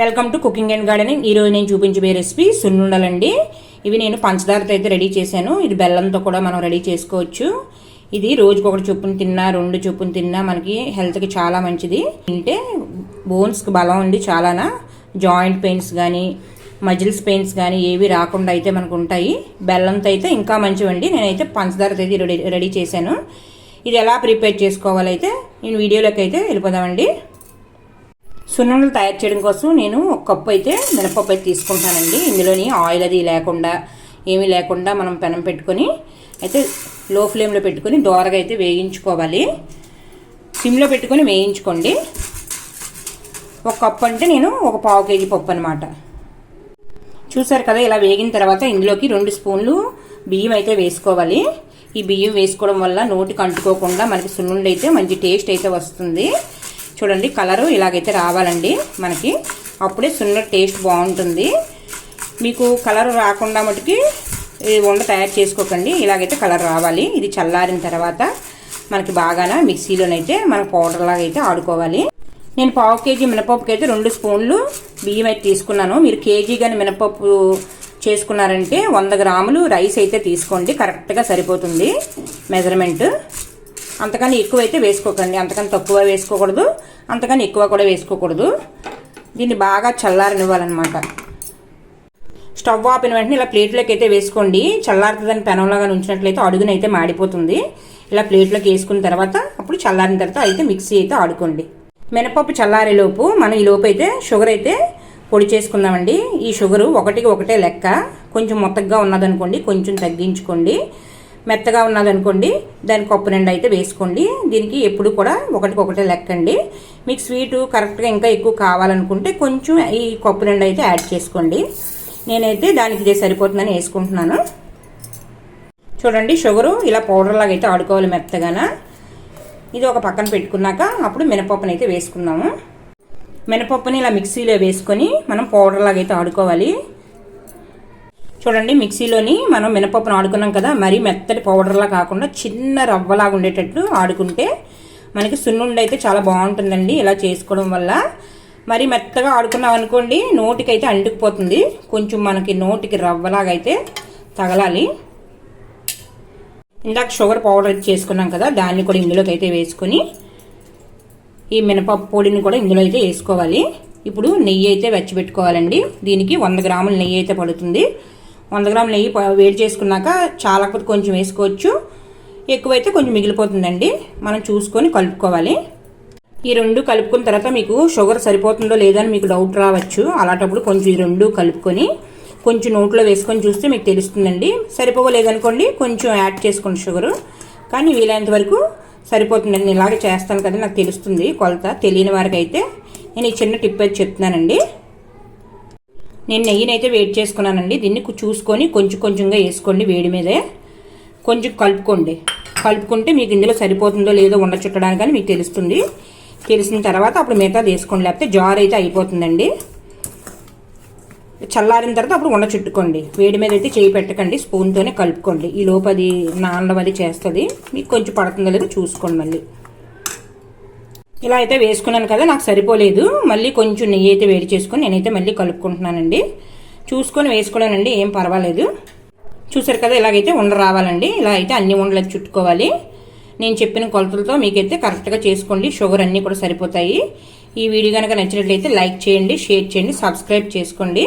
Welcome to cooking and gardening ఈరోజు నేను చూపించబోయే రెసిపీ సున్నుండలండి. ఇవి నేను పంచదారతో అయితే రెడీ చేశాను. ఇది బెల్లంతో కూడా మనం రెడీ చేసుకోవచ్చు. ఇది రోజుకి ఒకటి చొప్పున తిన్నా రెండు చొప్పున తిన్నా మనకి హెల్త్కి చాలా మంచిది. తింటే బోన్స్కి బలం ఉంది చాలానా. జాయింట్ పెయిన్స్ కానీ మజిల్స్ పెయిన్స్ కానీ ఏవి రాకుండా అయితే మనకు ఉంటాయి. బెల్లంతో అయితే ఇంకా మంచివండి. నేనైతే పంచదారతో అయితే రెడీ రెడీ చేశాను. ఇది ఎలా ప్రిపేర్ చేసుకోవాలైతే నేను వీడియోలోకి అయితే వెళ్ళిపోదామండి. సున్నుండలు తయారు చేయడం కోసం నేను ఒక కప్పు అయితే మినపప్పు అయితే తీసుకుంటానండి. ఇందులోని ఆయిల్ అది లేకుండా ఏమీ లేకుండా మనం పెనం పెట్టుకొని అయితే లో ఫ్లేమ్లో పెట్టుకొని దోరగా అయితే వేయించుకోవాలి. సిమ్లో పెట్టుకొని వేయించుకోండి. ఒక కప్పు అంటే నేను ఒక పావు కేజీ పప్పు అనమాట చూసారు కదా ఇలా వేగిన తర్వాత ఇందులోకి రెండు స్పూన్లు బియ్యం అయితే వేసుకోవాలి. ఈ బియ్యం వేసుకోవడం వల్ల నోటికి అంటుకోకుండా మనకి సున్నుండి అయితే మంచి టేస్ట్ అయితే వస్తుంది. చూడండి కలరు ఇలాగైతే రావాలండి మనకి. అప్పుడే సున్న టేస్ట్ బాగుంటుంది. మీకు కలర్ రాకుండా మటుకి ఈ వండ తయారు చేసుకోకండి. ఇలాగైతే కలర్ రావాలి. ఇది చల్లారిన తర్వాత మనకి బాగాన మిక్సీలోనైతే మన పౌడర్ లాగా అయితే ఆడుకోవాలి. నేను పావు కేజీ మినపప్పుకి అయితే రెండు స్పూన్లు బియ్యం అయితే తీసుకున్నాను. మీరు కేజీ కానీ మినపప్పు చేసుకున్నారంటే వంద గ్రాములు రైస్ అయితే తీసుకోండి. కరెక్ట్గా సరిపోతుంది మెజర్మెంట్. అంతకని ఎక్కువ అయితే వేసుకోకండి. అంతకని తక్కువ వేసుకోకూడదు. అంతకని ఎక్కువ కూడా వేసుకోకూడదు. దీన్ని బాగా చల్లారనివ్వాలన్నమాట. స్టవ్ ఆపిన వెంటనే ఇలా ప్లేట్లోకి అయితే వేసుకోండి. చల్లారుతుందని పెనంలాగా ఉంచినట్లయితే అడుగునైతే మాడిపోతుంది. ఇలా ప్లేట్లోకి వేసుకున్న తర్వాత అప్పుడు చల్లారిన తర్వాత అయితే మిక్సీ అయితే ఆడుకోండి. మినపప్పు చల్లారేలోపు మనం ఈ లోపు అయితే షుగర్ అయితే పొడి చేసుకుందామండి. ఈ షుగరు ఒకటికి ఒకటే లెక్క. కొంచెం మొత్తగా ఉన్నదనుకోండి కొంచెం తగ్గించుకోండి. మెత్తగా ఉన్నదనుకోండి దాని కప్పు నిండా అయితే వేసుకోండి. దీనికి ఎప్పుడు కూడా ఒకటికి ఒకటే లెక్కండి. మీకు స్వీటు కరెక్ట్గా ఇంకా ఎక్కువ కావాలనుకుంటే కొంచెం ఈ కప్పు నిండా అయితే యాడ్ చేసుకోండి. నేనైతే దానికి ఇదే సరిపోతుందని వేసుకుంటున్నాను. చూడండి షుగరు ఇలా పౌడర్ లాగా అయితే ఆడుకోవాలి మెత్తగాన. ఇది ఒక పక్కన పెట్టుకున్నాక అప్పుడు మినపప్పును అయితే వేసుకుందాము. మినపప్పుని ఇలా మిక్సీలో వేసుకొని మనం పౌడర్ లాగా అయితే ఆడుకోవాలి. చూడండి మిక్సీలోని మనం మినపప్పును ఆడుకున్నాం కదా మరీ మెత్తటి పౌడర్లా కాకుండా చిన్న రవ్వలాగా ఉండేటట్టు ఆడుకుంటే మనకి సున్నుండి అయితే చాలా బాగుంటుందండి ఇలా చేసుకోవడం వల్ల. మరి మెత్తగా ఆడుకున్నాం అనుకోండి నోటికి అయితే అంటుకుపోతుంది. కొంచెం మనకి నోటికి రవ్వలాగా అయితే తగలాలి. ఇందాక షుగర్ పౌడర్ చేసుకున్నాం కదా దాన్ని కూడా ఇందులోకి అయితే వేసుకొని ఈ మినపప్పు పొడిని కూడా ఇందులో అయితే వేసుకోవాలి. ఇప్పుడు నెయ్యి అయితే వెచ్చబెట్టుకోవాలండి దీనికి వంద గ్రాముల నెయ్యి అయితే పడుతుంది. వంద గ్రాముల నెయ్యి వేడి చేసుకున్నాక చాలా కొంచెం వేసుకోవచ్చు. ఎక్కువైతే కొంచెం మిగిలిపోతుందండి. మనం చూసుకొని కలుపుకోవాలి. ఈ రెండు కలుపుకున్న తర్వాత మీకు షుగర్ సరిపోతుందో లేదో అని మీకు డౌట్ రావచ్చు. అలాంటప్పుడు కొంచెం ఈ రెండు కలుపుకొని కొంచెం నోట్లో వేసుకొని చూస్తే మీకు తెలుస్తుందండి. సరిపోలేదనుకోండి కొంచెం యాడ్ చేసుకోండి షుగరు. కానీ వీలైనంత వరకు సరిపోతుందండి. నేను ఇలాగే చేస్తాను కదా నాకు తెలుస్తుంది కొలత. తెలియని వారికి అయితే నేను ఈ చిన్న టిప్ అయితే చెప్తున్నానండి. నేను నెయ్యినైతే వేడి చేసుకున్నానండి. దీన్ని చూసుకొని కొంచెం కొంచెంగా వేసుకోండి వేడి మీదే. కొంచెం కలుపుకోండి. కలుపుకుంటే మీకు ఇందులో సరిపోతుందో లేదో ఉండ చుట్టడానికి కానీ మీకు తెలుస్తుంది. తెలిసిన తర్వాత అప్పుడు మిగతా వేసుకోండి. లేకపోతే జార్ అయితే అయిపోతుందండి. చల్లారిన తర్వాత అప్పుడు ఉండ చుట్టుకోండి. వేడి మీద అయితే చేయి పెట్టకండి. స్పూన్తోనే కలుపుకోండి. ఈ లోపది నానడం అది చేస్తుంది. మీకు కొంచెం పడుతుందో లేదో చూసుకోండి మళ్ళీ. ఇలా అయితే వేసుకున్నాను కదా నాకు సరిపోలేదు. మళ్ళీ కొంచెం నెయ్యి అయితే వేడి చేసుకుని నేనైతే మళ్ళీ కలుపుకుంటున్నానండి. చూసుకొని వేసుకోలేనండి ఏం పర్వాలేదు. చూసారు కదా ఇలాగైతే ఉండ రావాలండి. ఇలా అయితే అన్ని ఉండలకు చుట్టుకోవాలి. నేను చెప్పిన కొలతలతో మీకైతే కరెక్ట్గా చేసుకోండి. షుగర్ అన్నీ కూడా సరిపోతాయి. ఈ వీడియో కనుక నచ్చినట్లయితే లైక్ చేయండి షేర్ చేయండి సబ్స్క్రైబ్ చేసుకోండి.